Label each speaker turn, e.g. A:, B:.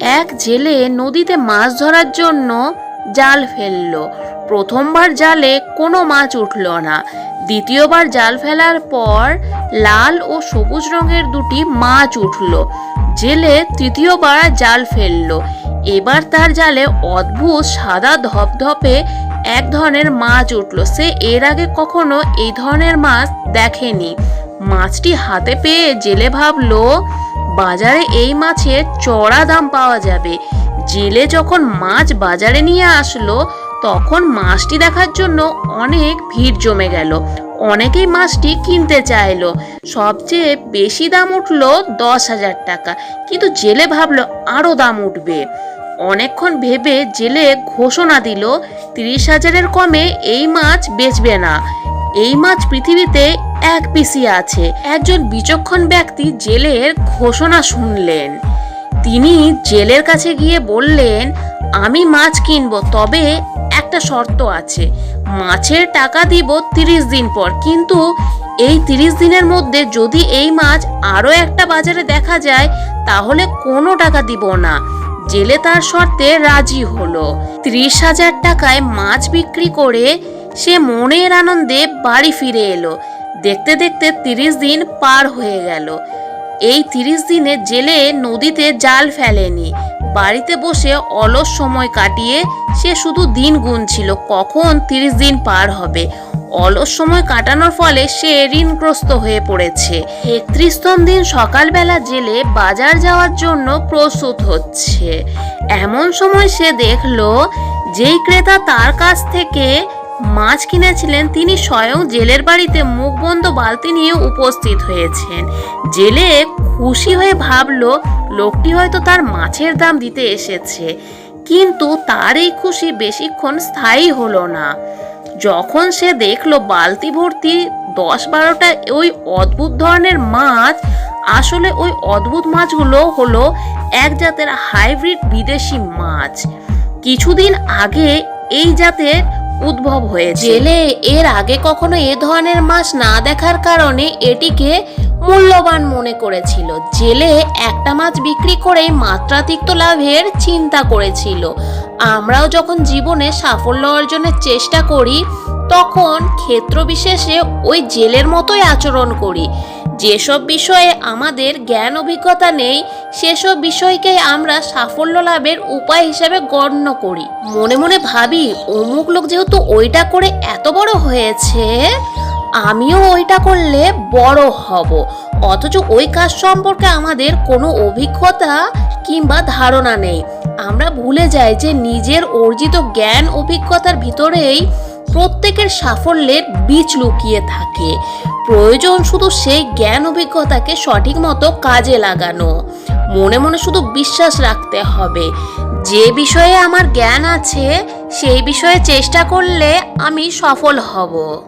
A: এক জেলে নদীতে মাছ ধরার জন্য জাল ফেলল। প্রথমবার জালে কোনো মাছ উঠল না। দ্বিতীয়বার জাল ফেলার পর লাল ও সবুজ রঙের দুটি মাছ উঠল। জেলে তৃতীয়বার জাল ফেলল। এবার তার জালে অদ্ভুত সাদা ধপধপে এক ধরনের মাছ উঠল। সে এর আগে কখনো এই ধরনের মাছ দেখেনি। মাছটি হাতে পেয়ে জেলে ভাবলো বাজারে এই মাছের চড়া দাম পাওয়া যাবে। জেলে যখন মাছ বাজারে নিয়ে আসলো, তখন মাছটি দেখার জন্য অনেক ভিড় জমে গেল। অনেকেই মাছটি কিনতে চাইলো। সবচেয়ে বেশি দাম উঠল দশ হাজার টাকা। কিন্তু জেলে ভাবলো আরও দাম উঠবে। অনেকক্ষণ ভেবে জেলে ঘোষণা দিল, তিরিশ হাজারের কমে এই মাছ বেচবে না। এই মাছ পৃথিবীতে এক পিসি আছে। একজন বিচক্ষণ ব্যক্তি জেলের ঘোষণা শুনলেন। তিনি জেলের কাছে গিয়ে বললেন, আমি মাছ কিনবো, তবে একটা শর্ত আছে। মাছের টাকা দিব তিরিশ দিন পর। কিন্তু এই তিরিশ দিনের মধ্যে যদি এই মাছ আরও একটা বাজারে দেখা যায়, তাহলে কোনো টাকা দিব না। জেলে তার শর্তে রাজি হলো। ত্রিশ হাজার টাকায় মাছ বিক্রি করে সে মনের আনন্দে বাড়ি ফিরে এলো। দেখতে দেখতে তিরিশ দিন পার হয়ে গেল। এই তিরিশ দিনে জেলে নদীতে জাল ফেলেনি। বাড়িতে বসে অলস সময় কাটিয়ে সে শুধু দিন গুনছিল, কখন তিরিশ দিন পার হবে। অলস সময় কাটানোর ফলে সে ঋণগ্রস্ত হয়ে পড়েছে। একত্রিশতম দিন সকালবেলা জেলে বাজার যাওয়ার জন্য প্রস্তুত হচ্ছে। এমন সময় সে দেখল, যেই ক্রেতা তার কাছ থেকে মাছ কিনেছিলেন, তিনি স্বয়ং জেলের বাড়িতে মুখবন্ধ বালতি নিয়ে উপস্থিত হয়েছেন। জেলে খুশি হয়ে ভাবল, লোকটি হয়তো তার মাছের দাম দিতে এসেছে। কিন্তু তার এই খুশি বেশিক্ষণ স্থায়ী হলো না। যখন সে দেখল বালতি ভর্তি দশ বারোটা ওই অদ্ভুত ধরনের মাছ, আসলে ওই অদ্ভুত মাছগুলো হলো এক জাতের হাইব্রিড বিদেশি মাছ। কিছুদিন আগে এই জাতের উদ্ভব হয়েছে। জেলে এর আগে কখনো এ ধরনের মাছ না দেখার কারণে এটিকে মূল্যবান মনে করেছিল। জেলে একটা মাছ বিক্রি করেই মাত্রাতিরিক্ত লাভের চিন্তা করেছিল। আমরাও যখন জীবনে সাফল্য অর্জনের চেষ্টা করি, তখন ক্ষেত্র বিশেষে ওই জেলের মতোই আচরণ করি। যেসব বিষয়ে আমাদের জ্ঞান অভিজ্ঞতা নেই সেসব বিষয়কে আমরা সাফল্য লাভের উপায় হিসাবে গণ্য করি। মনে মনে ভাবি, অমুক লোক যেহেতু ওইটা করে এত বড় হয়েছে, আমিও ওইটা করলে বড় হব। অথচ ওই কাজ সম্পর্কে আমাদের কোনো অভিজ্ঞতা কিংবা ধারণা নেই। আমরা ভুলে যাই যে নিজের অর্জিত জ্ঞান, অভিজ্ঞতার ভিতরেই প্রত্যেকের সাফল্যের বীজ লুকিয়ে থাকে। প্রয়োজন শুধু সেই জ্ঞান অভিজ্ঞতাকে সঠিক মতো কাজে লাগানো। মনে মনে শুধু বিশ্বাস রাখতে হবে। যে বিষয়ে আমার জ্ঞান আছে, সেই বিষয়ে চেষ্টা করলে আমি সফল হব।